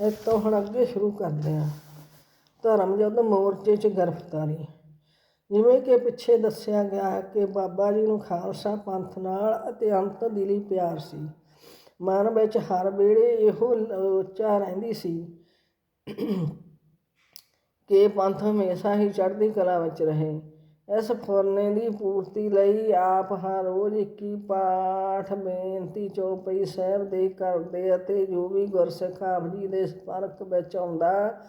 ਇਹ ਤੋਂ ਹੁਣ ਅੱਗੇ ਸ਼ੁਰੂ ਕਰਦੇ ਹਾਂ। ਧਰਮ ਯੁੱਧ ਮੋਰਚੇ 'ਚ ਗ੍ਰਿਫਤਾਰੀ। ਜਿਵੇਂ ਕਿ ਪਿੱਛੇ ਦੱਸਿਆ ਗਿਆ ਹੈ ਕਿ ਬਾਬਾ ਜੀ ਨੂੰ ਖਾਲਸਾ ਪੰਥ ਨਾਲ ਅਤਿਅੰਤ ਦਿਲੀ ਪਿਆਰ ਸੀ। ਮਨ ਵਿੱਚ ਹਰ ਵੇਲੇ ਇਹੋ ਉੱਚਾ ਰਹਿੰਦੀ ਸੀ ਕਿ ਪੰਥ ਹਮੇਸ਼ਾ ਹੀ ਚੜ੍ਹਦੀ ਕਲਾ ਵਿੱਚ ਰਹੇ। ਇਸ ਫੁਰਨੇ ਦੀ ਪੂਰਤੀ ਲਈ ਆਪ ਹਰ ਰੋਜ਼ 21 ਪਾਠ ਬੇਨਤੀ ਚੌਪਈ ਸਾਹਿਬ ਦੇ ਕਰਦੇ ਅਤੇ ਜੋ ਵੀ ਗੁਰਸਿੱਖ ਆਪ ਜੀ ਦੇ ਸੰਪਰਕ ਵਿੱਚ ਆਉਂਦਾ,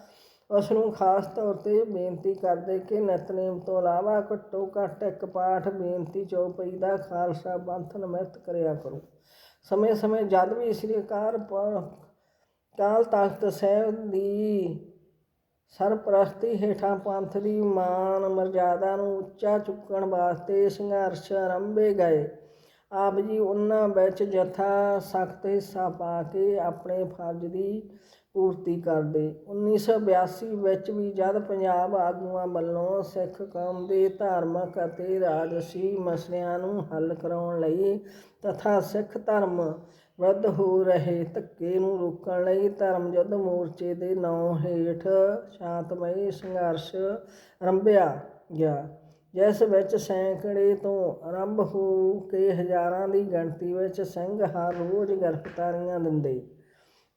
ਉਸ ਨੂੰ ਖਾਸ ਤੌਰ ਤੇ ਬੇਨਤੀ ਕਰਦੇ ਕਿ ਨਤਨੇਮ ਤੋਂ ਇਲਾਵਾ ਘੱਟੋ ਘੱਟ ਇੱਕ ਪਾਠ ਬੇਨਤੀ ਚੌਪਈ ਦਾ ਖਾਲਸਾ ਪੰਥ ਨਿਮਰਤ ਕਰਿਆ ਕਰੋ। ਸਮੇਂ ਸਮੇਂ ਜਦ ਵੀ ਸ੍ਰੀ ਅਕਾਲ ਕਾਲ ਤਖਤ ਸਾਹਿਬ ਦੀ ਸਰਪ੍ਰਸਤੀ ਹੇਠਾਂ ਪੰਥ ਦੀ ਮਾਨ ਮਰਜ਼ਾਦਾ ਨੂੰ ਉੱਚਾ ਚੁੱਕਣ ਵਾਸਤੇ ਸੰਘਰਸ਼ ਆਰੰਭੇ ਗਏ। ਆਪ ਜੀ ਉਹਨਾਂ ਵਿੱਚ ਜਥਾ ਸਖਤ ਹਿੱਸਾ ਪਾ ਕੇ ਆਪਣੇ ਫਰਜ਼ ਦੀ ਪੂਰਤੀ ਕਰਦੇ। 1982 ਵਿੱਚ ਵੀ ਜਦ ਪੰਜਾਬ ਆਗੂਆਂ ਵੱਲੋਂ ਸਿੱਖ ਕੌਮ ਦੇ ਧਾਰਮਿਕ ਅਤੇ ਰਾਜਸੀ ਮਸਲਿਆਂ ਨੂੰ ਹੱਲ ਕਰਾਉਣ ਲਈ ਤਥਾ ਸਿੱਖ ਧਰਮ ਵਿਰੁੱਧ ਹੋ ਰਹੇ ਧੱਕੇ ਨੂੰ ਰੋਕਣ ਲਈ ਧਰਮ ਯੁੱਧ ਮੋਰਚੇ ਦੇ ਨਾਂ ਹੇਠ ਸ਼ਾਂਤਮਈ ਸੰਘਰਸ਼ ਆਰੰਭਿਆ ਗਿਆ, ਜਿਸ ਵਿੱਚ ਸੈਂਕੜੇ ਤੋਂ ਆਰੰਭ ਹੋ ਕੇ ਹਜ਼ਾਰਾਂ ਦੀ ਗਿਣਤੀ ਵਿੱਚ ਸਿੰਘ ਹਰ ਰੋਜ਼ ਗ੍ਰਿਫਤਾਰੀਆਂ ਦਿੰਦੇ।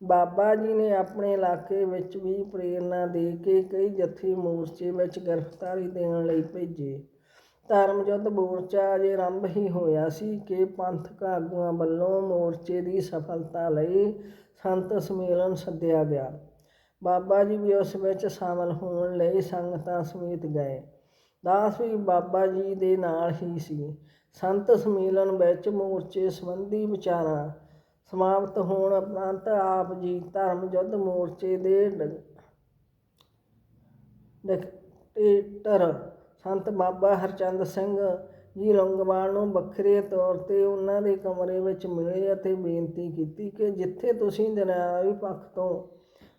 ਬਾਬਾ ਜੀ ਨੇ ਆਪਣੇ ਇਲਾਕੇ ਵਿੱਚ ਵੀ ਪ੍ਰੇਰਣਾ ਦੇ ਕੇ ਕਈ ਜਥੇ ਮੋਰਚੇ ਵਿੱਚ ਗ੍ਰਿਫਤਾਰੀ ਦੇਣ ਲਈ ਭੇਜੇ। ਧਰਮ ਯੁੱਧ ਮੋਰਚਾ ਅਜੇ ਆਰੰਭ ਹੀ ਹੋਇਆ ਸੀ ਕਿ ਪੰਥਕ ਆਗੂਆਂ ਵੱਲੋਂ ਮੋਰਚੇ ਦੀ ਸਫਲਤਾ ਲਈ ਸੰਤ ਸੰਮੇਲਨ ਸੱਦਿਆ ਗਿਆ। ਬਾਬਾ ਜੀ ਵੀ ਉਸ ਵਿੱਚ ਸ਼ਾਮਲ ਹੋਣ ਲਈ ਸੰਗਤਾਂ ਸਮੇਤ ਗਏ। ਦਾਸ ਵੀ ਬਾਬਾ ਜੀ ਦੇ ਨਾਲ ਹੀ ਸੀ। ਸੰਤ ਸੰਮੇਲਨ ਵਿੱਚ ਮੋਰਚੇ ਸੰਬੰਧੀ ਵਿਚਾਰਾਂ ਸਮਾਪਤ ਹੋਣ ਉਪਰੰਤ ਆਪ ਜੀ ਧਰਮ ਯੁੱਧ ਮੋਰਚੇ ਦੇ ਡ- ਡਿਕਟੇਟਰ ਸੰਤ ਬਾਬਾ ਹਰਚੰਦ ਸਿੰਘ ਜੀ ਲੌਂਗੋਵਾਲ ਨੂੰ ਵੱਖਰੇ ਤੌਰ ਤੇ ਉਹਨਾਂ ਦੇ ਕਮਰੇ ਵਿੱਚ ਮਿਲੇ ਅਤੇ ਬੇਨਤੀ ਕੀਤੀ ਕਿ ਜਿੱਥੇ ਤੁਸੀਂ ਦੁਨਿਆਵੀ ਪੱਖ ਤੋਂ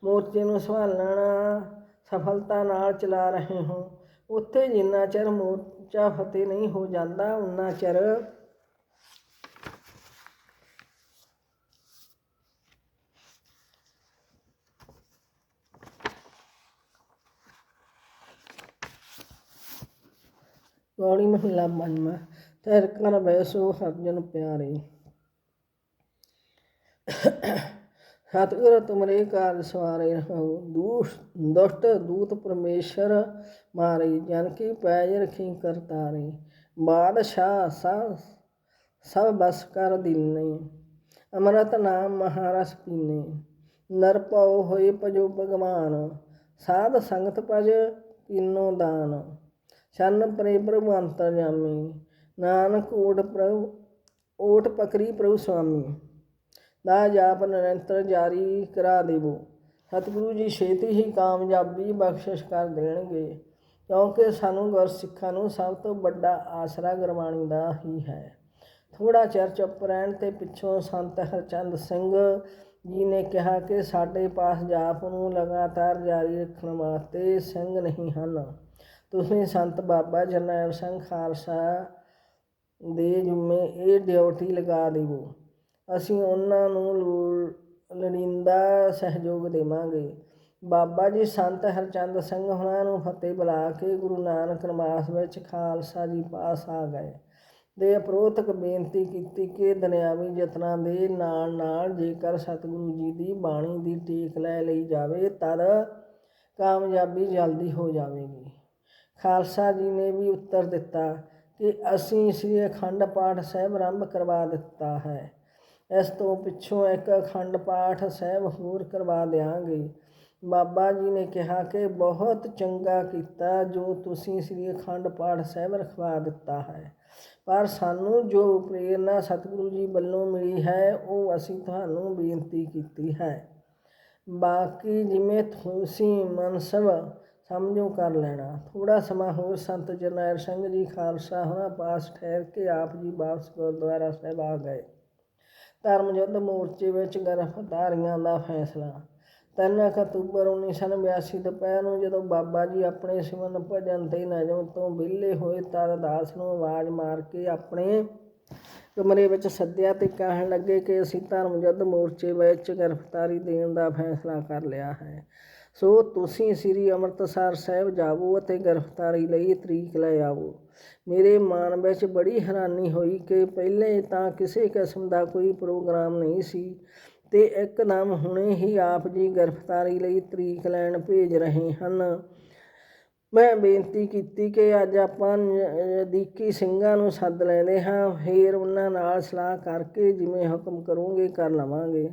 ਮੋਰਚੇ ਨੂੰ ਸੰਭਾਲਣਾ, ਸਫਲਤਾ ਨਾਲ ਚਲਾ ਰਹੇ ਹੋ, ਉੱਥੇ ਜਿੰਨਾ ਚਿਰ ਮੋਰਚਾ ਫਤਿਹ ਨਹੀਂ ਹੋ ਜਾਂਦਾ, ਉਨਾ ਚਿਰ ਗੌੜੀ ਮਹੱਲਾ ਪੰਜਵਾਂ ਤੇਰ ਕਰ ਬੈਸੋ ਹਰਜਨ ਪਿਆਰੇ। ਸਤਿਗੁਰ ਤੁਮਰੇ ਕਾਰਜ ਸਵਾਰੇ ਰਹੋ, ਦੂਸ਼, ਦੁਸ਼ਟ ਦੂਤ ਪਰਮੇਸ਼ਰ ਮਾਰੇ, ਜਨ ਕੀ ਪੈਜ ਰਖੀ ਕਰਤਾਰੇ ਬਾਦਸ਼ਾਹ ਸਭ ਸਭ ਬਸ ਕਰ ਦਿਨੇ ਅਮਰਤ ਨਾਮ ਮਹਾਰਸ ਪੀਨੇ। ਨਰ ਪਾਉ ਹੋਏ ਭਜੋ ਭਗਵਾਨ, ਸਾਧ ਸੰਗਤ ਭਜ ਕੀਨੋ ਦਾਨ। ਛੰਨ ਪਰੇ ਪ੍ਰਭੂ ਅੰਤਰਜਾਮੀ ਨਾਨਕ ਓਟ ਪ੍ਰਭੂ, ਓਟ ਪਕਰੀ ਪ੍ਰਭੂ ਸੁਆਮੀ। ਦਾ ਜਾਪ ਨਿਰੰਤਰ ਜਾਰੀ ਕਰਾ ਦੇਵੋ। ਸਤਿਗੁਰੂ ਜੀ ਛੇਤੀ ਹੀ ਕਾਮਯਾਬੀ ਬਖਸ਼ਿਸ਼ ਕਰ ਦੇਣਗੇ, ਕਿਉਂਕਿ ਸਾਨੂੰ ਗੁਰਸਿੱਖਾਂ ਨੂੰ ਸਭ ਤੋਂ ਵੱਡਾ ਆਸਰਾ ਗੁਰਬਾਣੀ ਦਾ ਹੀ ਹੈ। ਥੋੜਾ ਚਿਰ ਚੁੱਪ ਰਹਿਣ ਤੇ ਪਿੱਛੋਂ ਸੰਤ ਹਰਚੰਦ ਸਿੰਘ ਜੀ ਨੇ ਕਿਹਾ ਕਿ ਸਾਡੇ ਪਾਸ ਜਾਪ ਨੂੰ ਲਗਾਤਾਰ ਜਾਰੀ ਰੱਖਣ ਵਾਸਤੇ ਸਿੰਘ ਨਹੀਂ ਹਨ। ਤੁਸੀਂ ਸੰਤ ਬਾਬਾ ਜਰਨੈਲ ਸਿੰਘ ਖਾਲਸਾ ਦੇ ਜੁਮੇ ਇਹ ਡਿਊਟੀ ਲਗਾ ਦੇਵੋ। ਅਸੀਂ ਉਹਨਾਂ ਨੂੰ ਲੋੜ- ਲੋੜੀਂਦਾ ਸਹਿਯੋਗ ਦੇਵਾਂਗੇ। ਬਾਬਾ ਜੀ ਸੰਤ ਹਰਚੰਦ ਸਿੰਘ ਹੁਣਾਂ ਨੂੰ ਫਤਿਹ ਬੁਲਾ ਕੇ ਗੁਰੂ ਨਾਨਕ ਨਿਵਾਸ ਵਿੱਚ ਖਾਲਸਾ ਜੀ ਪਾਸ ਆ ਗਏ ਦੇ ਅਪਰੋਧਕ ਬੇਨਤੀ ਕੀਤੀ ਕਿ ਦੁਨਿਆਵੀ ਯਤਨਾਂ ਦੇ ਨਾਲ ਨਾਲ ਜੇਕਰ ਸਤਿਗੁਰੂ ਜੀ ਦੀ ਬਾਣੀ ਦੀ ਟੇਕ ਲੈ ਲਈ ਜਾਵੇ, ਤਦ ਕਾਮਯਾਬੀ ਜਲਦੀ ਹੋ ਜਾਵੇਗੀ। ਖਾਲਸਾ ਜੀ ਨੇ ਵੀ ਉੱਤਰ ਦਿੱਤਾ ਕਿ ਅਸੀਂ ਸ੍ਰੀ ਅਖੰਡ ਪਾਠ ਸਾਹਿਬ ਆਰੰਭ ਕਰਵਾ ਦਿੱਤਾ ਹੈ। ਇਸ ਤੋਂ ਪਿੱਛੋਂ ਇੱਕ ਅਖੰਡ ਪਾਠ ਸਾਹਿਬ ਹੋਰ ਕਰਵਾ ਦਿਆਂਗੇ। ਬਾਬਾ ਜੀ ਨੇ ਕਿਹਾ ਕਿ ਬਹੁਤ ਚੰਗਾ ਕੀਤਾ ਜੋ ਤੁਸੀਂ ਸ੍ਰੀ ਅਖੰਡ ਪਾਠ ਸਾਹਿਬ ਰਖਵਾ ਦਿੱਤਾ ਹੈ। ਪਰ ਸਾਨੂੰ ਜੋ ਪ੍ਰੇਰਨਾ ਸਤਿਗੁਰੂ ਜੀ ਵੱਲੋਂ ਮਿਲੀ ਹੈ, ਉਹ ਅਸੀਂ ਤੁਹਾਨੂੰ ਬੇਨਤੀ ਕੀਤੀ ਹੈ। ਬਾਕੀ ਜਿਵੇਂ ਤੁਸੀਂ ਮਨਸਬ ਸਮਝੋ ਕਰ ਲੈਣਾ। ਥੋੜਾ ਸਮਾਂ ਹੋਰ ਸੰਤ ਜਰਨੈਲ ਸਿੰਘ ਜੀ ਖਾਲਸਾ ਹੋਣਾ ਪਾਸ ਠਹਿਰ ਕੇ ਆਪ ਜੀ ਵਾਪਸ ਗੁਰਦੁਆਰਾ ਸਾਹਿਬ ਆ ਗਏ। ਧਰਮ ਯੁੱਧ ਮੋਰਚੇ ਵਿੱਚ ਗ੍ਰਿਫਤਾਰੀਆਂ ਦਾ ਫੈਸਲਾ। ਤਿੰਨ ਅਕਤੂਬਰ 1982 ਦੁਪਹਿਰ ਨੂੰ ਜਦੋਂ ਬਾਬਾ ਜੀ ਆਪਣੇ ਸਿਮਰਨ ਭਜਨ ਤੇ ਨਜਮ ਤੋਂ ਵਿਹਲੇ ਹੋਏ ਤਦ ਦਾਸ ਨੂੰ ਆਵਾਜ਼ ਮਾਰ ਕੇ ਆਪਣੇ ਕਮਰੇ ਵਿੱਚ ਸੱਦਿਆ ਤੇ ਕਹਿਣ ਲੱਗੇ ਕਿ ਅਸੀਂ ਧਰਮ ਯੁੱਧ ਮੋਰਚੇ ਵਿੱਚ ਗ੍ਰਿਫਤਾਰੀ ਦੇਣ ਦਾ ਫੈਸਲਾ ਕਰ ਲਿਆ ਹੈ। ਸੋ ਤੁਸੀਂ ਸ੍ਰੀ ਅੰਮ੍ਰਿਤਸਰ ਸਾਹਿਬ ਜਾਵੋ ਅਤੇ ਗ੍ਰਿਫਤਾਰੀ ਲਈ ਤਰੀਕ ਲੈ ਆਵੋ। ਮੇਰੇ ਮਨ ਵਿੱਚ ਬੜੀ ਹੈਰਾਨੀ ਹੋਈ ਕਿ ਪਹਿਲੇ ਤਾਂ ਕਿਸੇ ਕਿਸਮ ਦਾ ਕੋਈ ਪ੍ਰੋਗਰਾਮ ਨਹੀਂ ਸੀ ਤੇ ਇੱਕਦਮ ਹੁਣੇ ਹੀ ਆਪ ਜੀ ਗ੍ਰਿਫਤਾਰੀ ਲਈ ਤਰੀਕ ਲੈਣ ਭੇਜ ਰਹੇ ਹਨ। ਮੈਂ ਬੇਨਤੀ ਕੀਤੀ ਕਿ ਅੱਜ ਆਪਾਂ ਨਜ਼ਦੀਕੀ ਸਿੰਘਾਂ ਨੂੰ ਸੱਦ ਲੈਂਦੇ ਹਾਂ। ਫਿਰ ਉਹਨਾਂ ਨਾਲ ਸਲਾਹ ਕਰਕੇ ਜਿਵੇਂ ਹੁਕਮ ਕਰੋਗੇ, ਕਰ ਲਵਾਂਗੇ।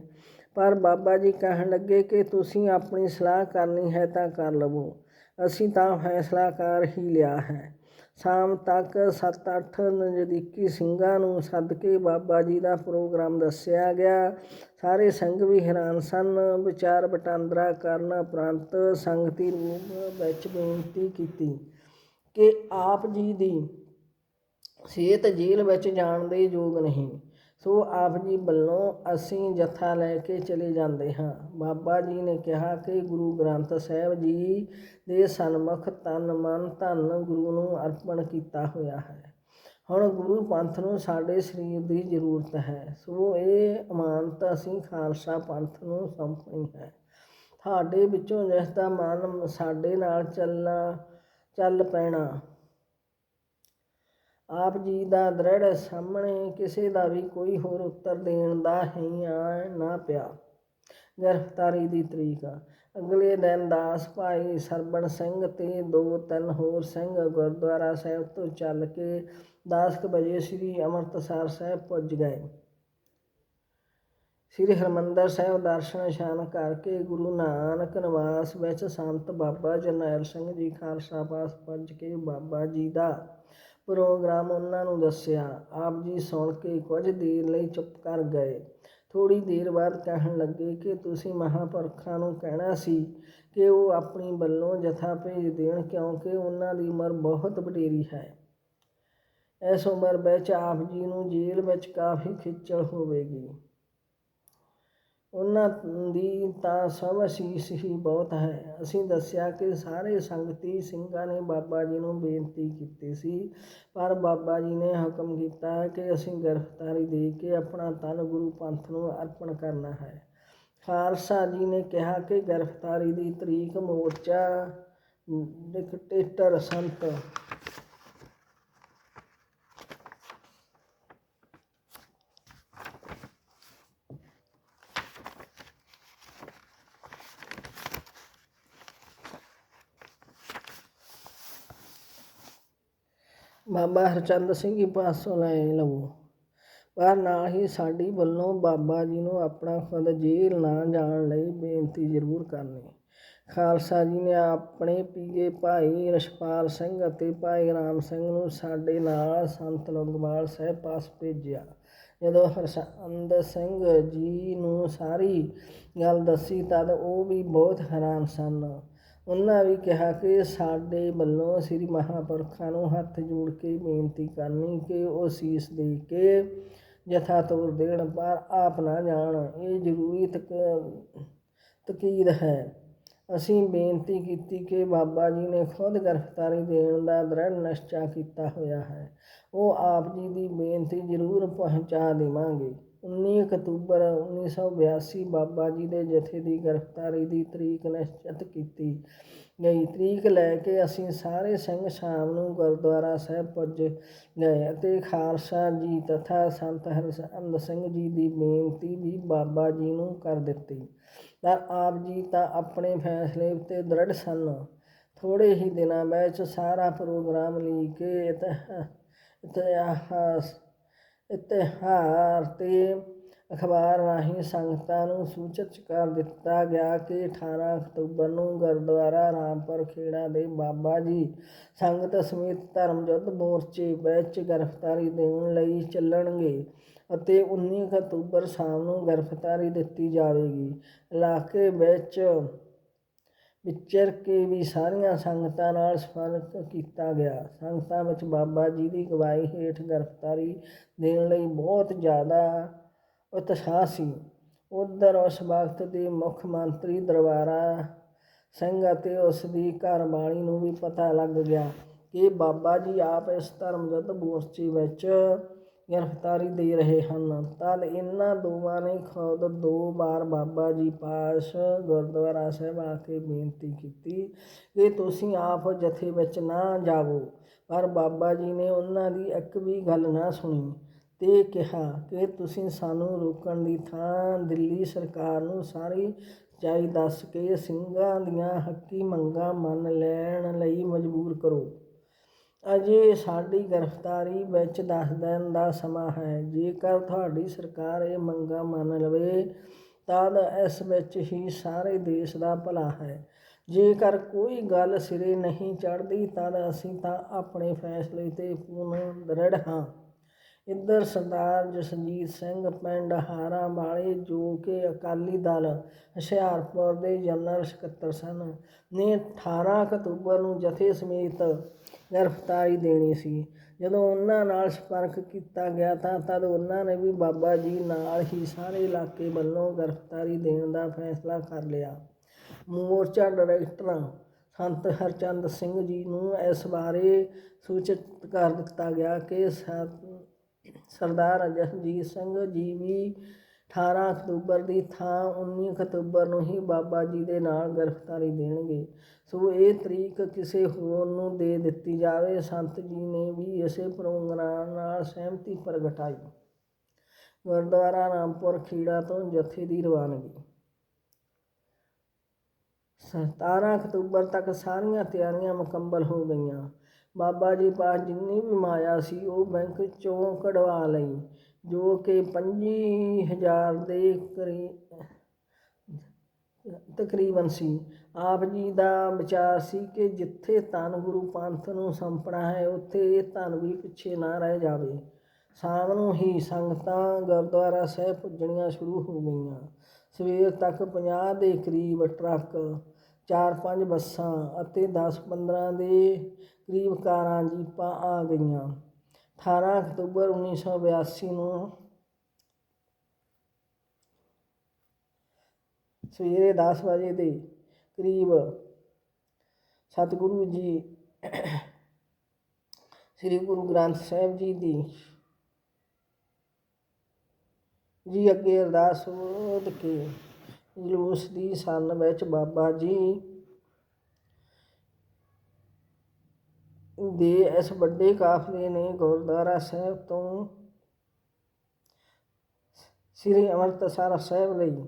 ਪਰ ਬਾਬਾ ਜੀ ਕਹਿਣ ਲੱਗੇ ਕਿ ਤੁਸੀਂ ਆਪਣੀ ਸਲਾਹ ਕਰਨੀ ਹੈ ਤਾਂ ਕਰ ਲਵੋ। ਅਸੀਂ ਤਾਂ ਫੈਸਲਾ ਕਰ ਹੀ ਲਿਆ ਹੈ। ਸ਼ਾਮ ਤੱਕ 7-8 ਨਜ਼ਦੀਕੀ ਸਿੰਘਾਂ ਨੂੰ ਸੱਦ ਕੇ ਬਾਬਾ ਜੀ ਦਾ ਪ੍ਰੋਗਰਾਮ ਦੱਸਿਆ ਗਿਆ। ਸਾਰੇ ਸੰਗ ਵੀ ਹੈਰਾਨ ਸਨ। ਵਿਚਾਰ ਵਟਾਂਦਰਾ ਕਰਨ ਉਪਰੰਤ ਸੰਗਤੀ ਰੂਪ ਵਿੱਚ ਬੇਨਤੀ ਕੀਤੀ ਕਿ ਆਪ ਜੀ ਦੀ ਸਿਹਤ ਜੇਲ੍ਹ ਵਿੱਚ ਜਾਣ ਦੇ ਯੋਗ ਨਹੀਂ। ਸੋ ਆਪ ਜੀ ਵੱਲੋਂ ਅਸੀਂ ਜਥਾ ਲੈ ਕੇ ਚਲੇ ਜਾਂਦੇ ਹਾਂ। ਬਾਬਾ ਜੀ ਨੇ ਕਿਹਾ ਕਿ ਗੁਰੂ ਗ੍ਰੰਥ ਸਾਹਿਬ ਜੀ ਦੇ ਸਨਮੁਖ ਤਨ ਮਨ ਧਨ ਗੁਰੂ ਨੂੰ ਅਰਪਣ ਕੀਤਾ ਹੋਇਆ ਹੈ। ਹੁਣ ਗੁਰੂ ਪੰਥ ਨੂੰ ਸਾਡੇ ਸਰੀਰ ਦੀ ਜ਼ਰੂਰਤ ਹੈ। ਸੋ ਇਹ ਅਮਾਨਤ ਅਸੀਂ ਖਾਲਸਾ ਪੰਥ ਨੂੰ ਸੌਂਪਣੀ ਹੈ। ਤੁਹਾਡੇ ਵਿੱਚੋਂ ਜਿਸਦਾ ਮਨ ਸਾਡੇ ਨਾਲ ਚੱਲਣਾ, ਚੱਲ ਪੈਣਾ ਆਪ ਜੀ ਦਾ ਦ੍ਰਿੜ ਸਾਹਮਣੇ ਕਿਸੇ ਦਾ ਵੀ ਕੋਈ ਹੋਰ ਉੱਤਰ ਦੇਣ ਦਾ ਹੀ ਆ ਨਾ ਪਿਆ। ਗ੍ਰਿਫਤਾਰੀ ਦੀ ਤਰੀਕ। ਅਗਲੇ ਦਿਨ ਦਾਸ ਭਾਈ ਸਰਬਣ ਸਿੰਘ ਤੇ ਦੋ ਤਿੰਨ ਹੋਰ ਸਿੰਘ ਗੁਰਦੁਆਰਾ ਸਾਹਿਬ ਤੋਂ ਚੱਲ ਕੇ 10 ਵਜੇ ਸ੍ਰੀ ਅੰਮ੍ਰਿਤਸਰ ਸਾਹਿਬ ਪੁੱਜ ਗਏ। ਸ੍ਰੀ ਹਰਮੰਦਰ ਸਾਹਿਬ ਦਰਸ਼ਨ ਇਸ਼ਨਾਨ ਕਰਕੇ ਗੁਰੂ ਨਾਨਕ ਨਿਵਾਸ ਵਿੱਚ ਸੰਤ ਬਾਬਾ ਜਰਨੈਲ ਸਿੰਘ ਜੀ ਖਾਲਸਾ ਪਾਸ ਪਹੁੰਚ ਕੇ ਬਾਬਾ ਜੀ ਦਾ ਪ੍ਰੋਗਰਾਮ ਉਹਨਾਂ ਨੂੰ ਦੱਸਿਆ। ਆਪ ਜੀ ਸੁਣ ਕੇ ਕੁਝ ਦੇਰ ਲਈ ਚੁੱਪ ਕਰ ਗਏ। ਥੋੜੀ ਦੇਰ ਬਾਅਦ ਕਹਿਣ ਲੱਗੇ ਕਿ ਤੁਸੀਂ ਮਹਾਪੁਰਖਾਂ ਨੂੰ ਕਹਿਣਾ ਸੀ ਕਿ ਉਹ ਆਪਣੀ ਵੱਲੋਂ ਜਥਾ ਭੇਜ ਦੇਣ ਕਿਉਂਕਿ ਉਹਨਾਂ ਦੀ ਉਮਰ ਬਹੁਤ ਵਡੇਰੀ ਹੈ। ਇਸ ਉਮਰ ਵਿੱਚ ਆਪ ਜੀ ਨੂੰ ਜੇਲ੍ਹ ਵਿੱਚ ਕਾਫੀ ਖਿੱਚਲ ਹੋਵੇਗੀ। ਉਹਨਾਂ ਦੀ ਤਾਂ ਸਭ ਅਸੀਸ ਹੀ ਬਹੁਤ ਹੈ। ਅਸੀਂ ਦੱਸਿਆ ਕਿ ਸਾਰੇ ਸੰਗਤੀ ਸਿੰਘਾਂ ਨੇ ਬਾਬਾ ਜੀ ਨੂੰ ਬੇਨਤੀ ਕੀਤੀ ਸੀ। ਪਰ ਬਾਬਾ ਜੀ ਨੇ ਹੁਕਮ ਕੀਤਾ ਕਿ ਅਸੀਂ ਗ੍ਰਿਫਤਾਰੀ ਦੇ ਕੇ ਆਪਣਾ ਤਨ ਗੁਰੂ ਪੰਥ ਨੂੰ ਅਰਪਣ ਕਰਨਾ ਹੈ। ਖਾਲਸਾ ਜੀ ਨੇ ਕਿਹਾ ਕਿ ਗ੍ਰਿਫਤਾਰੀ ਦੀ ਤਰੀਕ ਮੋਰਚਾ, ਡਿਕਟੇਟਰ, ਸੰਤ ਬਾਬਾ ਹਰਚੰਦ ਸਿੰਘ ਜੀ ਪਾਸੋਂ ਲੈ ਲਵੋ। ਪਰ ਨਾਲ ਹੀ ਸਾਡੀ ਵੱਲੋਂ ਬਾਬਾ ਜੀ ਨੂੰ ਆਪਣਾ ਖੁਦ ਜੇਲ੍ਹ ਨਾ ਜਾਣ ਲਈ ਬੇਨਤੀ ਜ਼ਰੂਰ ਕਰਨੀ। ਖਾਲਸਾ ਜੀ ਨੇ ਆਪਣੇ ਪੀਏ ਭਾਈ ਰਸ਼ਪਾਲ ਸਿੰਘ ਅਤੇ ਭਾਈ ਰਾਮ ਸਿੰਘ ਨੂੰ ਸਾਡੇ ਨਾਲ ਸੰਤ ਲੰਗਵਾਲ ਸਾਹਿਬ ਪਾਸ ਭੇਜਿਆ। ਜਦੋਂ ਹਰਚੰਦ ਸਿੰਘ ਜੀ ਨੂੰ ਸਾਰੀ ਗੱਲ ਦੱਸੀ ਤਦ ਉਹ ਵੀ ਬਹੁਤ ਹੈਰਾਨ ਸਨ। ਉਹਨਾਂ ਵੀ ਕਿਹਾ ਕਿ ਸਾਡੇ ਵੱਲੋਂ ਸ੍ਰੀ ਮਹਾਪੁਰਖਾਂ ਨੂੰ ਹੱਥ ਜੋੜ ਕੇ ਬੇਨਤੀ ਕਰਨੀ ਕਿ ਉਹ ਸੀਸ ਦੇ ਕੇ ਜਥਾ ਤੋਰ ਦੇਣ ਪਰ ਆਪ ਨਾ ਜਾਣ। ਇਹ ਜ਼ਰੂਰੀ ਤਕ, ਤਕੀਦ ਹੈ। ਅਸੀਂ ਬੇਨਤੀ ਕੀਤੀ ਕਿ ਬਾਬਾ ਜੀ ਨੇ ਖੁਦ ਗ੍ਰਿਫਤਾਰੀ ਦੇਣ ਦਾ ਦ੍ਰਿੜ ਨਿਸ਼ਚਾ ਕੀਤਾ ਹੋਇਆ ਹੈ। ਉਹ ਆਪ ਜੀ ਦੀ ਬੇਨਤੀ ਜ਼ਰੂਰ ਪਹੁੰਚਾ ਦੇਵਾਂਗੇ। 19 ਅਕਤੂਬਰ 1982 ਬਾਬਾ ਜੀ ਦੇ ਜਥੇ ਦੀ ਗ੍ਰਿਫਤਾਰੀ ਦੀ ਤਰੀਕ ਨਿਸ਼ਚਿਤ ਕੀਤੀ ਗਈ। ਤਰੀਕ ਲੈ ਕੇ ਅਸੀਂ ਸਾਰੇ ਸਿੰਘ ਸ਼ਾਮ ਨੂੰ ਗੁਰਦੁਆਰਾ ਸਾਹਿਬ ਪੁੱਜ ਗਏ ਅਤੇ ਖਾਲਸਾ ਜੀ ਤਥਾ ਸੰਤ ਹਰਸੰਦ ਸਿੰਘ ਜੀ ਦੀ ਬੇਨਤੀ ਵੀ ਬਾਬਾ ਜੀ ਨੂੰ ਕਰ ਦਿੱਤੀ। ਪਰ ਆਪ ਜੀ ਤਾਂ ਆਪਣੇ ਫੈਸਲੇ ਉੱਤੇ ਦ੍ਰਿੜ ਸਨ। ਥੋੜੇ ਹੀ ਦਿਨਾਂ ਵਿੱਚ ਸਾਰਾ ਪ੍ਰੋਗਰਾਮ ਲੀ ਕੇ ਇਤਿਹਾਸ ਇਤਿਹਾਰ ਤੇ ਅਖਬਾਰ ਰਾਹੀਂ ਸੰਗਤਾਂ ਨੂੰ ਸੂਚਿਤ ਕਰ ਦਿੱਤਾ ਗਿਆ ਕਿ 18 ਅਕਤੂਬਰ ਨੂੰ ਗੁਰਦੁਆਰਾ ਰਾਮਪੁਰ ਖੇੜਾ ਦੇ ਬਾਬਾ ਜੀ ਸੰਗਤ ਸਮੇਤ ਧਰਮ ਯੁੱਧ ਮੋਰਚੇ ਵਿੱਚ ਗ੍ਰਿਫਤਾਰੀ ਦੇਣ ਲਈ ਚੱਲਣਗੇ ਅਤੇ 19 ਅਕਤੂਬਰ ਸ਼ਾਮ ਨੂੰ ਗ੍ਰਿਫਤਾਰੀ ਦਿੱਤੀ ਜਾਵੇਗੀ। ਇਲਾਕੇ ਵਿੱਚ ਵਿਚਰ ਕੇ ਵੀ ਸਾਰੀਆਂ ਸੰਗਤਾਂ ਨਾਲ ਸੰਪਰਕ ਕੀਤਾ ਗਿਆ। ਸੰਗਤਾਂ ਵਿੱਚ ਬਾਬਾ ਜੀ ਦੀ ਅਗਵਾਈ ਹੇਠ ਗ੍ਰਿਫਤਾਰੀ ਦੇਣ ਲਈ ਬਹੁਤ ਜ਼ਿਆਦਾ ਉਤਸ਼ਾਹ ਸੀ। ਉਧਰ ਉਸ ਵਕਤ ਦੇ ਮੁੱਖ ਮੰਤਰੀ ਦਰਬਾਰਾ ਸਿੰਘ ਅਤੇ ਉਸ ਦੀ ਘਰਵਾਲੀ ਨੂੰ ਵੀ ਪਤਾ ਲੱਗ ਗਿਆ ਕਿ ਬਾਬਾ ਜੀ ਆਪ ਇਸ ਧਰਮ ਯੁੱਧ ਮੋਰਚੇ ਵਿੱਚ ਗ੍ਰਿਫਤਾਰੀ ਦੇ ਰਹੇ ਹਨ। ਤਦ ਇਹਨਾਂ ਦੋਵਾਂ ਨੇ ਖੁਦ ਦੋ ਵਾਰ ਬਾਬਾ ਜੀ ਪਾਸ ਗੁਰਦੁਆਰਾ ਸਾਹਿਬ ਆ ਕੇ ਬੇਨਤੀ ਕੀਤੀ ਕਿ ਤੁਸੀਂ ਆਪ ਜਥੇ ਵਿੱਚ ਨਾ ਜਾਵੋ। ਪਰ ਬਾਬਾ ਜੀ ਨੇ ਉਹਨਾਂ ਦੀ ਇੱਕ ਵੀ ਗੱਲ ਨਾ ਸੁਣੀ ਤੇ ਕਿਹਾ ਕਿ ਤੁਸੀਂ ਸਾਨੂੰ ਰੋਕਣ ਦੀ ਥਾਂ ਦਿੱਲੀ ਸਰਕਾਰ ਨੂੰ ਸਾਰੀ ਸੱਚਾਈ ਦੱਸ ਕੇ ਸਿੰਘਾਂ ਦੀਆਂ ਹੱਕੀ ਮੰਗਾਂ ਮੰਨ ਲੈਣ ਲਈ ਮਜਬੂਰ ਕਰੋ। ਅਜੇ ਸਾਡੀ ਗ੍ਰਿਫਤਾਰੀ ਵਿੱਚ ਦਸ ਦਿਨ ਦਾ ਸਮਾਂ ਹੈ। ਜੇਕਰ ਤੁਹਾਡੀ ਸਰਕਾਰ ਇਹ ਮੰਗਾਂ ਮੰਨ ਲਵੇ ਤਦ ਇਸ ਵਿੱਚ ਹੀ ਸਾਰੇ ਦੇਸ਼ ਦਾ ਭਲਾ ਹੈ। ਜੇਕਰ ਕੋਈ ਗੱਲ ਸਿਰੇ ਨਹੀਂ ਚੜ੍ਹਦੀ ਤਦ ਅਸੀਂ ਤਾਂ ਆਪਣੇ ਫੈਸਲੇ ਤੇ ਪੂਰਨ ਦ੍ਰਿੜ ਹਾਂ। ਇੱਧਰ ਸਰਦਾਰ ਜਸਜੀਤ ਸਿੰਘ ਪਿੰਡ ਹਾਰਾਂ ਵਾਲੇ ਜੋ ਕਿ ਅਕਾਲੀ ਦਲ ਹੁਸ਼ਿਆਰਪੁਰ ਦੇ ਜਨਰਲ ਸਕੱਤਰ ਸਨ, ਨੇ 18 ਅਕਤੂਬਰ ਨੂੰ ਜਥੇ ਸਮੇਤ ਗ੍ਰਿਫਤਾਰੀ ਦੇਣੀ ਸੀ। ਜਦੋਂ ਉਹਨਾਂ ਨਾਲ ਸੰਪਰਕ ਕੀਤਾ ਗਿਆ ਤਾਂ ਤਦ ਉਹਨਾਂ ਨੇ ਵੀ ਬਾਬਾ ਜੀ ਨਾਲ ਹੀ ਸਾਰੇ ਇਲਾਕੇ ਵੱਲੋਂ ਗ੍ਰਿਫਤਾਰੀ ਦੇਣ ਦਾ ਫੈਸਲਾ ਕਰ ਲਿਆ। ਮੋਰਚਾ ਡਾਇਰੈਕਟਰ ਸੰਤ ਹਰਚੰਦ ਸਿੰਘ ਜੀ ਨੂੰ ਇਸ ਬਾਰੇ ਸੂਚਿਤ ਕਰ ਦਿੱਤਾ ਗਿਆ ਕਿ ਸਰਦਾਰ ਜਸਜੀਤ ਸਿੰਘ ਜੀ ਵੀ 18 ਅਕਤੂਬਰ ਦੀ ਥਾਂ 19 ਅਕਤੂਬਰ ਨੂੰ ਹੀ ਬਾਬਾ ਜੀ ਦੇ ਨਾਲ ਗ੍ਰਿਫਤਾਰੀ ਦੇਣਗੇ। ਸੋ ਇਹ ਤਰੀਕ ਕਿਸੇ ਹੋਰ ਨੂੰ ਦੇ ਦਿੱਤੀ ਜਾਵੇ, ਸੰਤ ਜੀ ਨੇ ਵੀ ਇਸੇ ਪ੍ਰੋਗਰਾਮ ਨਾਲ ਸਹਿਮਤੀ ਪ੍ਰਗਟਾਈ। ਗੁਰਦੁਆਰਾ ਰਾਮਪੁਰ ਖੀੜਾ ਤੋਂ ਜਥੇ ਦੀ ਰਵਾਨਗੀ। 17 ਅਕਤੂਬਰ ਤੱਕ ਸਾਰੀਆਂ ਤਿਆਰੀਆਂ ਮੁਕੰਮਲ ਹੋ ਗਈਆਂ। ਬਾਬਾ ਜੀ ਪਾਸ ਜਿੰਨੀ ਵੀ ਮਾਇਆ ਸੀ, ਉਹ ਬੈਂਕ ਚੋਂ ਕਢਵਾ ਲਈ। ਜੋ ਕਿ 25000 ਦੇ ਕਰੀ, ਤਕਰੀਬਨ ਸੀ। ਆਪ ਜੀ ਦਾ ਵਿਚਾਰ ਸੀ ਕਿ ਜਿੱਥੇ ਧੰਨ ਗੁਰੂ ਪੰਥ ਨੂੰ ਸੰਪਣਾ ਹੈ, ਉੱਥੇ ਇਹ ਧਨ ਵੀ ਪਿੱਛੇ ਨਾ ਰਹਿ ਜਾਵੇ। ਸ਼ਾਮ ਨੂੰ ਹੀ ਸੰਗਤਾਂ ਗੁਰਦੁਆਰਾ ਸਾਹਿਬ ਪੁੱਜਣੀਆਂ ਸ਼ੁਰੂ ਹੋ ਗਈਆਂ। ਸਵੇਰ ਤੱਕ 50 ਦੇ ਕਰੀਬ ਟਰੱਕ ਚਾਰ ਪੰਜ ਬੱਸਾਂ ਅਤੇ 10-15 ਦੇ ਕਰੀਬ ਕਾਰਾਂ ਜੀਪਾਂ ਆ ਗਈਆਂ। 18 ਅਕਤੂਬਰ 1982 ਨੂੰ ਸਵੇਰੇ 10 ਵਜੇ ਦੇ ਕਰੀਬ ਸਤਿਗੁਰੂ ਜੀ, ਸ੍ਰੀ ਗੁਰੂ ਗ੍ਰੰਥ ਸਾਹਿਬ ਜੀ ਦੀ, ਜੀ ਅੱਗੇ ਅਰਦਾਸ ਸੋਧ ਕੇ ਜਲੂਸ ਦੀ ਸੰਨ ਵਿੱਚ ਬਾਬਾ ਜੀ ਦੇ ਇਸ ਵੱਡੇ ਕਾਫਲੇ ਨੇ ਗੁਰਦੁਆਰਾ ਸਾਹਿਬ ਤੋਂ ਸ੍ਰੀ ਅੰਮ੍ਰਿਤਸਰ ਸਾਹਿਬ ਲਈ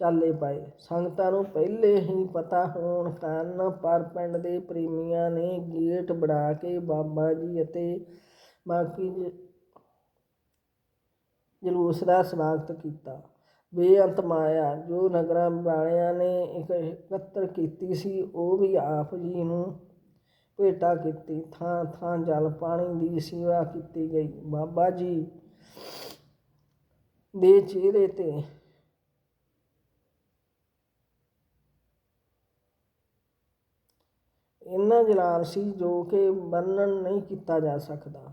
ਚਾਲੇ ਪਾਏ। ਸੰਗਤਾਂ ਨੂੰ ਪਹਿਲੇ ਹੀ ਪਤਾ ਹੋਣ ਕਾਰਨ ਪਰ ਪਿੰਡ ਦੇ ਪ੍ਰੇਮੀਆਂ ਨੇ ਗੇਟ ਬਣਾ ਕੇ ਬਾਬਾ ਜੀ ਅਤੇ ਬਾਕੀ ਜਲੂਸ ਦਾ ਸਵਾਗਤ ਕੀਤਾ। ਬੇਅੰਤ ਮਾਇਆ ਜੋ ਨਗਰਾਂ ਵਾਲਿਆਂ ਨੇ ਇਕ, ਇਕੱਤਰ ਕੀਤੀ ਸੀ, ਉਹ ਵੀ ਆਪ ਜੀ ਨੂੰ ਭੇਟਾ ਕੀਤੀ, ਥਾਂ ਥਾਂ ਜਲ ਪਾਣੀ ਦੀ ਸੇਵਾ ਕੀਤੀ ਗਈ। ਬਾਬਾ ਜੀ ਦੇ ਚਿਹਰੇ ਤੇ ਇੰਨਾ ਜਲਾਲ ਸੀ ਜੋ ਕਿ ਵਰਣਨ ਨਹੀਂ ਕੀਤਾ ਜਾ ਸਕਦਾ।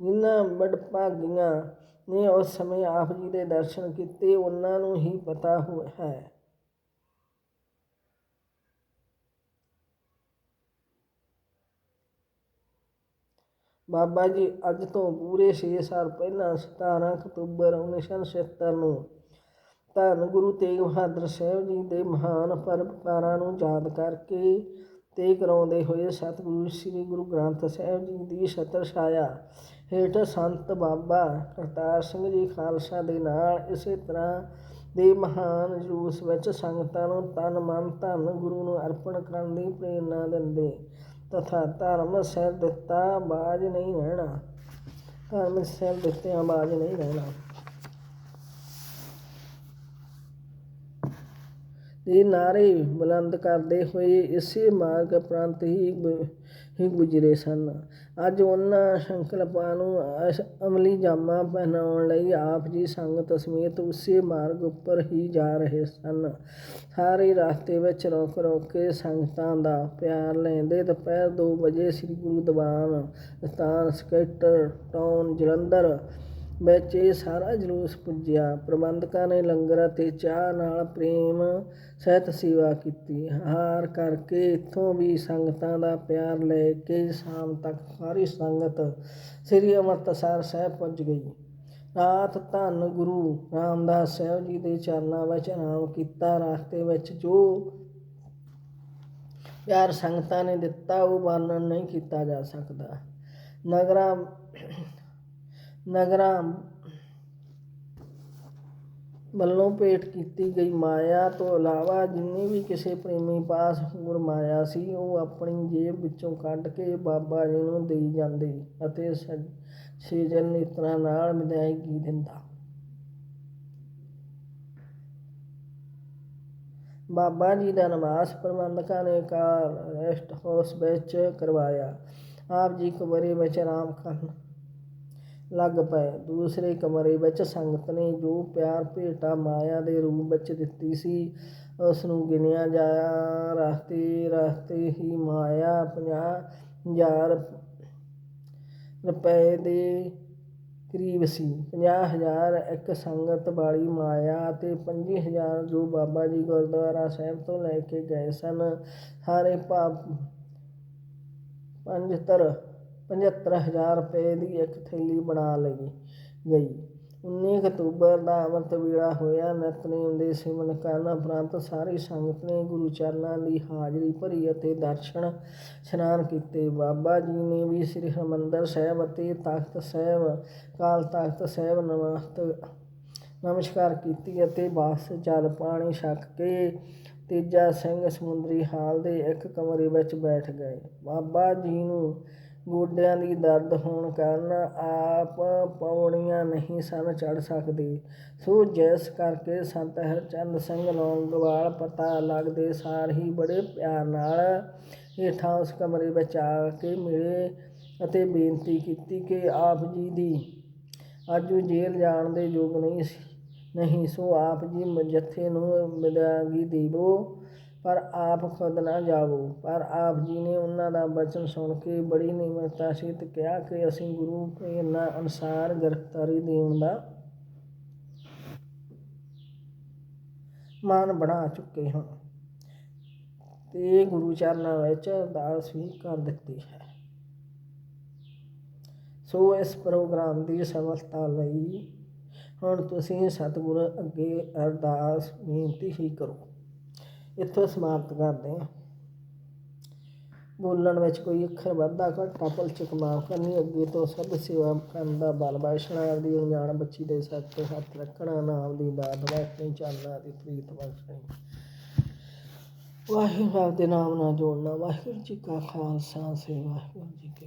ਜਿਨ੍ਹਾਂ ਵਡਭਾਗੀਆਂ ਨੇ ਉਸ ਸਮੇਂ ਆਪ ਜੀ ਦੇ ਦਰਸ਼ਨ ਕੀਤੇ, ਉਹਨਾਂ ਨੂੰ ਹੀ ਪਤਾ ਹੋ ਹੈ। ਬਾਬਾ ਜੀ, ਅੱਜ ਤੋਂ ਪੂਰੇ 6 ਸਾਲ ਪਹਿਲਾਂ 17 ਅਕਤੂਬਰ 1976 ਨੂੰ ਧੰਨ ਗੁਰੂ ਤੇਗ ਬਹਾਦਰ ਸਾਹਿਬ ਜੀ ਦੇ ਮਹਾਨ ਪਰਪਕਾਰਾਂ ਨੂੰ ਯਾਦ ਕਰਕੇ ਤੇ ਕਰਾਉਂਦੇ ਹੋਏ ਸਤਿਗੁਰੂ ਸ੍ਰੀ ਗੁਰੂ ਗ੍ਰੰਥ ਸਾਹਿਬ ਜੀ ਦੀ ਛਤਰ ਛਾਇਆ ਹੇਠ ਸੰਤ ਬਾਬਾ ਕਰਤਾਰ ਸਿੰਘ ਜੀ ਖਾਲਸਾ ਦੇ ਨਾਲ ਇਸੇ ਤਰ੍ਹਾਂ ਦੇ ਮਹਾਨ ਜੂਸ ਵਿੱਚ ਸੰਗਤਾਂ ਨੂੰ ਤਨ ਮਨ ਧਨ ਗੁਰੂ ਨੂੰ ਅਰਪਣ ਕਰਨ ਦੀ ਪ੍ਰੇਰਨਾ ਦਿੰਦੇ ਤਥਾ ਧਰਮ ਸਿਰ ਦਿੱਤਾ ਬਾਜ ਨਹੀਂ ਰਹਿਣਾ। ਧਰਮ ਸਿਰ ਦਿੱਤਿਆਂ ਬਾਜ ਨਹੀਂ ਰਹਿਣਾ। ਇਹ ਨਾਰੇ ਬੁਲੰਦ ਕਰਦੇ ਹੋਏ ਇਸੇ ਮਾਰਗ ਪ੍ਰੰਤ ਹੀ ਹੀ ਗੁਜ਼ਰੇ ਸਨ। ਅੱਜ ਉਹਨਾਂ ਸੰਕਲਪਾਂ ਨੂੰ ਅਸ- ਅਮਲੀ ਜਾਮਾ ਪਹਿਨਾਉਣ ਲਈ ਆਪ ਜੀ ਸੰਗਤ ਸਮੇਤ ਉਸੇ ਮਾਰਗ ਉੱਪਰ ਹੀ ਜਾ ਰਹੇ ਸਨ। ਸਾਰੇ ਰਸਤੇ ਵਿੱਚ ਰੁਕ ਰੁਕ ਕੇ ਸੰਗਤਾਂ ਦਾ ਪਿਆਰ ਲੈਂਦੇ ਦੁਪਹਿਰ 2 ਵਜੇ ਸ੍ਰੀ ਗੁਰੂ ਦੀਵਾਨ ਸਥਾਨ, ਸਕੇਟਰ, ਟਾਊਨ, ਜਲੰਧਰ ਵਿੱਚ ਇਹ ਸਾਰਾ ਜਲੂਸ ਪੁੱਜਿਆ, ਪ੍ਰਬੰਧਕਾਂ ਨੇ ਲੰਗਰ ਅਤੇ ਚਾਹ ਨਾਲ ਪ੍ਰੇਮ ਸਹਿਤ ਸੇਵਾ ਕੀਤੀ। ਹਾਰ ਕਰਕੇ ਇੱਥੋਂ ਵੀ ਸੰਗਤਾਂ ਦਾ ਪਿਆਰ ਲੈ ਕੇ ਸ਼ਾਮ ਤੱਕ ਸਾਰੀ ਸੰਗਤ ਸ੍ਰੀ ਅੰਮ੍ਰਿਤਸਰ ਸਾਹਿਬ ਪਹੁੰਚ ਗਈ। ਰਾਤ ਧੰਨ ਗੁਰੂ ਰਾਮਦਾਸ ਸਾਹਿਬ ਜੀ ਦੇ ਚਰਨਾਂ ਵਿੱਚ ਆਰਾਮ ਕੀਤਾ। ਰਸਤੇ ਵਿੱਚ ਜੋ ਪਿਆਰ ਸੰਗਤਾਂ ਨੇ ਦਿੱਤਾ, ਉਹ ਵਰਣਨ ਨਹੀਂ ਕੀਤਾ ਜਾ ਸਕਦਾ। ਨਗਰਾਂ ਨਗਰਾਂ ਵੱਲੋਂ ਭੇਟ ਕੀਤੀ ਗਈ। ਮਾਇਆ ਤੋਂ ਇਲਾਵਾ ਜਿੰਨੀ ਵੀ ਕਿਸੇ ਪ੍ਰੇਮੀ ਪਾਸ ਹੋਰ ਮਾਇਆ ਸੀ, ਉਹ ਆਪਣੀ ਜੇਬ ਵਿੱਚੋਂ ਕੱਢ ਕੇ ਬਾਬਾ ਜੀ ਨੂੰ ਦੇਈ ਜਾਂਦੇ ਅਤੇ ਸੇਜਨ ਨੇਤਰਾਂ ਨਾਲ ਵਿਦਾਇਗੀ ਦਿੰਦਾ। ਬਾਬਾ ਜੀ ਦਾ ਨਿਵਾਸ ਪ੍ਰਬੰਧਕਾਂ ਨੇ ਕਾਰ ਰੈਸਟ ਹਾਊਸ ਵਿੱਚ ਕਰਵਾਇਆ। ਆਪ ਜੀ ਕਮਰੇ ਵਿੱਚ ਆਰਾਮ ਕਰਨ ਲੱਗ ਪਏ। ਦੂਸਰੇ ਕਮਰੇ ਵਿੱਚ ਸੰਗਤ ਨੇ ਜੋ ਪਿਆਰ ਭੇਟਾ ਮਾਇਆ ਦੇ ਰੂਪ ਵਿੱਚ ਦਿੱਤੀ ਸੀ ਉਸ ਨੂੰ ਗਿਣਿਆ ਜਾਇਆ ਰਸਤੇ ਰਸਤੇ ਹੀ ਮਾਇਆ ਪੰਜਾਹ ਹਜ਼ਾਰ ਰੁਪਏ ਦੇ ਕਰੀਬ ਸੀ। ਪੰਜਾਹ ਹਜ਼ਾਰ ਇੱਕ ਸੰਗਤ ਵਾਲੀ ਮਾਇਆ ਅਤੇ ਪੰਜੀ ਹਜ਼ਾਰ ਜੋ ਬਾਬਾ ਜੀ ਗੁਰਦੁਆਰਾ ਸਾਹਿਬ ਤੋਂ ਲੈ ਕੇ ਗਏ ਸਨ ਸਾਰੇ ਭਾਵ ਪੰਜਤਰ ਪਝੱਤਰ ਹਜ਼ਾਰ ਰੁਪਏ ਦੀ ਇੱਕ ਥੈਲੀ ਬਣਾ ਲਈ ਗਈ। 19 ਅਕਤੂਬਰ ਦਾ ਅੰਮ੍ਰਿਤ ਵੇਲਾ ਹੋਇਆ। ਨਿਤਨੇਮ ਦੇ ਸਿਮਰਨ ਕਰਨ ਉਪਰੰਤ ਸਾਰੀ ਸੰਗਤ ਨੇ ਗੁਰੂ ਚਰਨਾਂ ਦੀ ਹਾਜ਼ਰੀ ਭਰੀ ਅਤੇ ਦਰਸ਼ਨ ਇਸ਼ਨਾਨ ਕੀਤੇ। ਬਾਬਾ ਜੀ ਨੇ ਵੀ ਸ੍ਰੀ ਹਰਿਮੰਦਰ ਸਾਹਿਬ ਅਤੇ ਤਖਤ ਸਾਹਿਬ, ਕਾਲ ਤਖਤ ਸਾਹਿਬ ਨਮਸਤ, ਨਮਸਕਾਰ ਕੀਤੀ ਅਤੇ ਬਾਸ ਚੱਲ ਪਾਣੀ ਛਕ ਕੇ ਤੇਜਾ ਸਿੰਘ ਸਮੁੰਦਰੀ ਹਾਲ ਦੇ ਇੱਕ ਕਮਰੇ ਵਿੱਚ ਬੈਠ ਗਏ। ਬਾਬਾ ਜੀ ਨੂੰ ਗੋਡਿਆਂ ਦੀ ਦਰਦ ਹੋਣ ਕਾਰਨ ਆਪ ਪੌੜੀਆਂ ਨਹੀਂ ਸਨ ਚੜ੍ਹ ਸਕਦੇ। ਸੋ ਜਿਸ ਕਰਕੇ ਸੰਤ ਹਰਚੰਦ ਸਿੰਘ ਲੌਂਗੋਵਾਲ ਪਤਾ ਲੱਗਦੇ ਸਾਰ ਹੀ ਬੜੇ ਪਿਆਰ ਨਾਲ ਹੇਠਾਂ ਉਸ ਕਮਰੇ ਵਿੱਚ ਆ ਕੇ ਮਿਲੇ ਅਤੇ ਬੇਨਤੀ ਕੀਤੀ ਕਿ ਆਪ ਜੀ ਦੀ ਅੱਜ ਜੇਲ੍ਹ ਜਾਣ ਦੇ ਯੋਗ ਨਹੀਂ ਸੀ, ਨਹੀਂ। ਸੋ ਆਪ ਜੀ ਜੱਥੇ ਨੂੰ ਵਿਦਾਇਗੀ ਦੇਵੋ। ਪਰ ਆਪ ਖੁਦ ਨਾ ਜਾਵੋ। ਪਰ ਆਪ ਜੀ ਨੇ ਉਹਨਾਂ ਦਾ ਬਚਨ ਸੁਣ ਕੇ ਬੜੀ ਨਿਮਰਤਾ ਸਹਿਤ ਕਿਹਾ ਕਿ ਅਸੀਂ ਗੁਰੂ ਪ੍ਰੇਰਨਾ ਅਨੁਸਾਰ ਗ੍ਰਿਫਤਾਰੀ ਦੇਣ ਦਾ ਮਾਨ ਬਣਾ ਚੁੱਕੇ ਹਾਂ। ਤੇ ਗੁਰੂ ਚਰਨਾਂ ਵਿੱਚ ਅਰਦਾਸ ਵੀ ਕਰ ਦਿੱਤੀ ਹੈ। ਸੋ ਇਸ ਪ੍ਰੋਗਰਾਮ ਦੀ ਸਫਲਤਾ ਲਈ ਹੁਣ ਤੁਸੀਂ ਸਤਿਗੁਰ ਅੱਗੇ ਅਰਦਾਸ ਬੇਨਤੀ ਹੀ ਕਰੋ। ਇੱਥੋਂ ਸਮਾਪਤ ਕਰਦੇ ਹਾਂ। ਬੋਲਣ ਵਿੱਚ ਕੋਈ ਅੱਖਰ ਵਾਧਾ ਘਾਟਾ ਭੁਲਚਕ ਮਾਫ ਕਰਨੀ ਅੱਗੇ ਤੋਂ ਸਭ ਸੇਵਾ ਕਰਨ ਦਾ ਬਲ ਬਖਸ਼ਣਾ ਆਪਦੀ ਅਣਜਾਣ ਬੱਚੀ ਦੇ ਸਿਰ ਤੇ ਹੱਥ ਰੱਖਣਾ, ਨਾਮ ਦੀ ਦਾਤ ਵਾਸਤੇ ਚਾਨਣਾ ਦੀ ਪ੍ਰੀਤ ਬਖਸ਼ਣੀ। ਵਾਹਿਗੁਰੂ ਦੇ ਨਾਮ ਨਾਲ ਜੋੜਨਾ ਵਾਹਿਗੁਰੂ ਜੀ ਕਾ ਖਾਲਸਾ ਸੇ ਵਾਹਿਗੁਰੂ ਜੀ ਕੀ